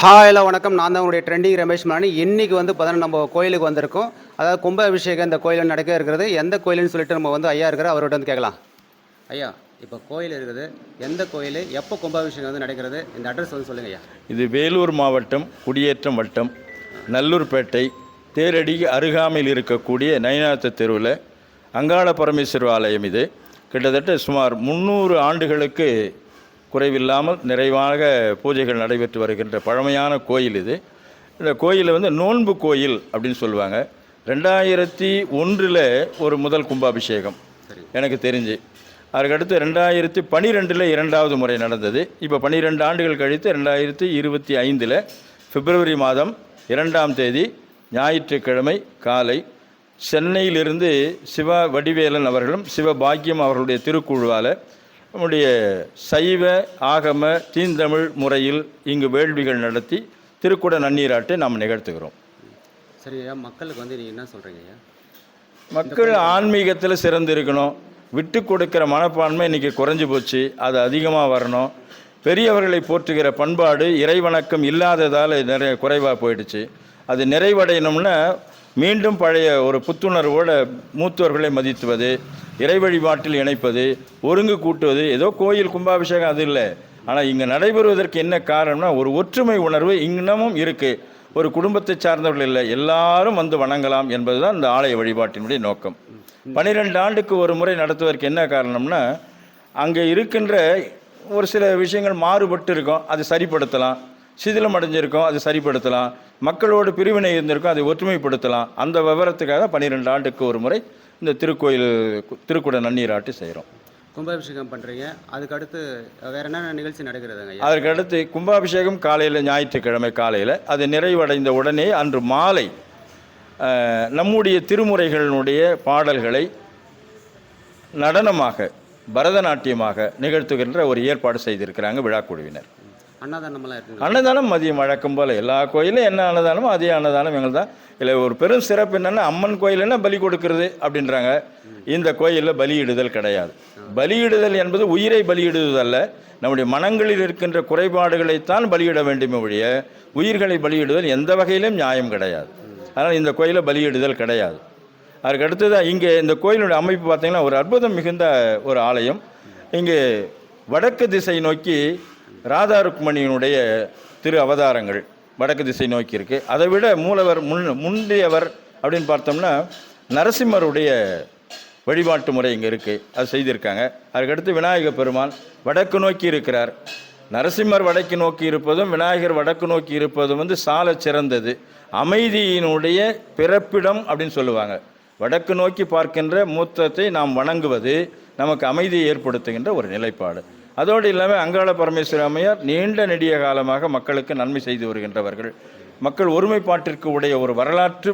Hi எல்லாம் வணக்கம். நான் தான் உங்களுடைய ட்ரெண்டிங் ரமேஷ் மலானி. இன்னைக்கு வந்து பார்த்தீங்கன்னா நம்ம கோயிலுக்கு வந்திருக்கோம். அதாவது கும்பாபிஷேகம் இந்த கோயிலில் நடக்க இருக்கிறது. எந்த கோயிலுன்னு சொல்லிட்டு நம்ம வந்து ஐயா இருக்கிற அவர்கிட்ட வந்து கேட்கலாம். ஐயா இப்போ கோயில் இருக்குது. எந்த கோயில்? எப்போ கும்பாபிஷேகம் வந்து நடக்கிறது? இந்த அட்ரஸ் வந்து சொல்லுங்க ஐயா. இது வேலூர் மாவட்டம் குடியேற்றம் வட்டம் நல்லூர்பேட்டை தேரடி அருகாமையில் இருக்கக்கூடிய நயினாத்த தெருவில் அங்காள பரமேஸ்வரர் ஆலயம் இது. கிட்டத்தட்ட சுமார் முந்நூறு ஆண்டுகளுக்கு குறைவில்லாமல் நிறைவாக பூஜைகள் நடைபெற்று வருகின்ற பழமையான கோயில் இது. இந்த கோயிலில் வந்து நோன்பு கோயில் அப்படின்னு சொல்லுவாங்க. ரெண்டாயிரத்தி ஒன்றில் ஒரு முதல் கும்பாபிஷேகம். எனக்கு தெரிஞ்சு. அதுக்கடுத்து ரெண்டாயிரத்தி பன்னிரெண்டில் இரண்டாவது முறை நடந்தது. இப்போ பன்னிரெண்டு ஆண்டுகள் கழித்து ரெண்டாயிரத்தி இருபத்தி ஐந்தில் பிப்ரவரி மாதம் இரண்டாம் தேதி ஞாயிற்றுக்கிழமை காலை சென்னையிலிருந்து சிவ வடிவேலன் அவர்களும் சிவபாக்கியம் அவர்களுடைய திருக்குழுவால் நம்முடைய சைவ ஆகம தீந்தமிழ் முறையில் இங்கு வேள்விகள் நடத்தி திருக்குட நன்னீராட்டை நாம் நிகழ்த்துகிறோம். சரி ஐயா மக்களுக்கு வந்து நீங்கள் என்ன சொல்கிறீங்க மக்கள் ஆன்மீகத்தில் சிறந்து இருக்கணும் விட்டு கொடுக்கிற மனப்பான்மை இன்றைக்கி குறைஞ்சி போச்சு. அது அதிகமாக வரணும். பெரியவர்களை போற்றுகிற பண்பாடு இறைவணக்கம் இல்லாததால் நிறைய குறைவாக போயிடுச்சு. அது நிறைவடையணும்னா மீண்டும் பழைய ஒரு புத்துணர்வோடு மூத்தோர்களை மதித்துவது இறை வழிபாட்டில் இணைப்பது ஒருங்கு கூட்டுவது ஏதோ கோயில் கும்பாபிஷேகம் அது இல்லை. ஆனால் இங்கே நடைபெறுவதற்கு என்ன காரணம்னா ஒரு ஒற்றுமை உணர்வு இன்னமும் இருக்குது ஒரு குடும்பத்தை சார்ந்தவர்கள் இல்லை எல்லாரும் வந்து வணங்கலாம் என்பது தான் இந்த ஆலய வழிபாட்டினுடைய நோக்கம். பன்னிரெண்டு ஆண்டுக்கு ஒரு முறை நடத்துவதற்கு என்ன காரணம்னா அங்கே இருக்கின்ற ஒரு சில விஷயங்கள் மாறுபட்டு இருக்கும் அது சரிப்படுத்தலாம். சிதிலம் அடைஞ்சிருக்கும் அது சரிப்படுத்தலாம். மக்களோடு பிரிவினை இருந்திருக்கும் அதை ஒற்றுமைப்படுத்தலாம். அந்த விவரத்துக்காக பன்னிரெண்டு ஆண்டுக்கு ஒரு முறை இந்த திருக்கோயில் திருக்குட நன்னீராட்டு செய்கிறோம். கும்பாபிஷேகம் பண்ணுறீங்க அதுக்கு அடுத்து வேறு என்னென்ன நிகழ்ச்சி நடக்கிறதுங்க அடுத்து கும்பாபிஷேகம் காலையில் ஞாயிற்றுக்கிழமை காலையில். அது நிறைவடைந்த உடனே அன்று மாலை நம்முடைய திருமுறைகளினுடைய பாடல்களை நடனமாக பரதநாட்டியமாக நிகழ்த்துகின்ற ஒரு ஏற்பாடு செய்திருக்கிறாங்க விழாக்குழுவினர். அன்னதானமெல்லாம் அன்னதானம் மதியம் வழக்கம் போல் எல்லா கோயிலும் என்ன அன்னதானமோ அதே அன்னதானம் எங்கள் தான். இல்லை ஒரு பெரும் சிறப்பு என்னென்னா அம்மன் கோயிலுன்னா பலி கொடுக்கறது அப்படின்றாங்க. இந்த கோயிலில் பலியிடுதல் கிடையாது. பலியிடுதல் என்பது உயிரை பலியிடுதல் அல்ல. நம்முடைய மனங்களில் இருக்கின்ற குறைபாடுகளைத்தான் பலியிட வேண்டுமே ஒழிய உயிர்களை பலியிடுதல் எந்த வகையிலும் நியாயம் கிடையாது. அதனால் இந்த கோயிலில் பலியிடுதல் கிடையாது. அதுக்கு அடுத்ததாக இங்கே இந்த கோயிலுடைய அமைப்பு பார்த்தீங்கன்னா ஒரு அற்புதம் மிகுந்த ஒரு ஆலயம். இங்கே வடக்கு திசை நோக்கி ராதா ருக்மணியினுடைய திரு அவதாரங்கள் வடக்கு திசை நோக்கி இருக்கு. அதை விட மூலவர் முன் முந்தையவர் அப்படின்னு பார்த்தோம்னா நரசிம்மருடைய வழிபாட்டு முறை இங்கே இருக்குது அது செய்திருக்காங்க. அதுக்கடுத்து விநாயக பெருமான் வடக்கு நோக்கி இருக்கிறார். நரசிம்மர் வடக்கு நோக்கி இருப்பதும் விநாயகர் வடக்கு நோக்கி இருப்பதும் வந்து சால சிறந்தது. அமைதியினுடைய பிறப்பிடம் அப்படின்னு சொல்லுவாங்க. வடக்கு நோக்கி பார்க்கின்ற மூத்தத்தை நாம் வணங்குவது நமக்கு அமைதியை ஏற்படுத்துகின்ற ஒரு நிலைப்பாடு. அதோடு இல்லாமல் அங்காள பரமேஸ்வர அம்மையார் நீண்ட நெடிய காலமாக மக்களுக்கு நன்மை செய்து வருகின்றவர்கள். மக்கள் ஒருமைப்பாட்டிற்கு உடைய ஒரு வரலாற்று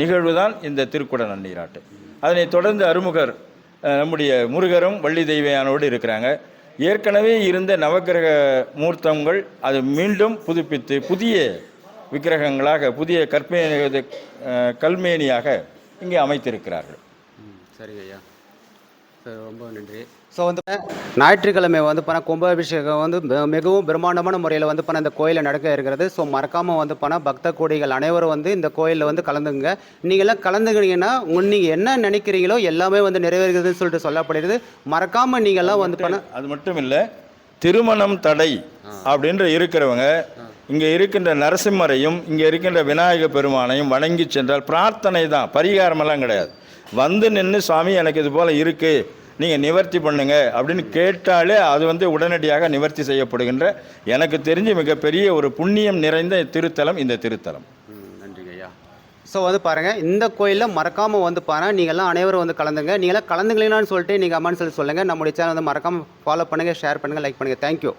நிகழ்வு தான் இந்த திருக்குட நன்னீராட்டு அதனை தொடர்ந்து அருமுகர் நம்முடைய முருகரும் வள்ளி தெய்வையானோடு இருக்கிறாங்க. ஏற்கனவே இருந்த நவக்கிரக மூர்த்தங்கள் அது மீண்டும் புதுப்பித்து புதிய விக்கிரகங்களாக புதிய கற்பே கல்மேனியாக இங்கே அமைத்திருக்கிறார்கள். சரி ஐயா சரி ரொம்ப நன்றி. ஸோ வந்து ஞாயிற்றுக்கிழமை வந்து பண்ண கும்பாபிஷேகம் வந்து மிகவும் பிரம்மாண்டமான முறையில் வந்து பண்ண இந்த கோயிலில் நடக்க இருக்கிறது. ஸோ மறக்காமல் வந்து பண்ண பக்த கோடிகள் அனைவரும் வந்து இந்த கோயிலில் வந்து கலந்துங்க. நீங்களாம் கலந்துக்கினீங்கன்னா உங்க நீங்கள் என்ன நினைக்கிறீங்களோ எல்லாமே வந்து நிறைவேறுகிறதுன்னு சொல்லிட்டு சொல்லப்படுகிறது. மறக்காமல் நீங்கள்லாம் வந்து பண்ண அது மட்டும் இல்லை திருமணம் தடை அப்படின்ற இருக்கிறவங்க இங்கே இருக்கின்ற நரசிம்மரையும் இங்கே இருக்கின்ற விநாயக பெருமானையும் வணங்கி சென்றால் பிரார்த்தனை தான் பரிகாரமெல்லாம் கிடையாது. வந்து நின்று சுவாமி எனக்கு இது போல் இருக்குது நீங்கள் நிவர்த்தி பண்ணுங்க அப்படின்னு கேட்டாலே அது வந்து உடனடியாக நிவர்த்தி செய்யப்படுகின்ற எனக்கு தெரிஞ்சு மிகப்பெரிய ஒரு புண்ணியம் நிறைந்த திருத்தலம் இந்த திருத்தலம். நன்றிங்க ஐயா. ஸோ வந்து பாருங்கள் இந்த கோயிலில் மறக்காமல் வந்து பாருங்கள் நீங்கள்லாம் அனைவரும் வந்து கலந்துங்க. நீங்களாம் கலந்துங்களீங்கன்னு சொல்லிட்டு நீங்கள் அம்மான்னு சொல்லி சொல்லுங்கள் நம்முடைய சேனல் வந்து மறக்காமல் ஃபாலோ பண்ணுங்கள் ஷேர் பண்ணுங்கள் லைக் பண்ணுங்கள் தேங்க்யூ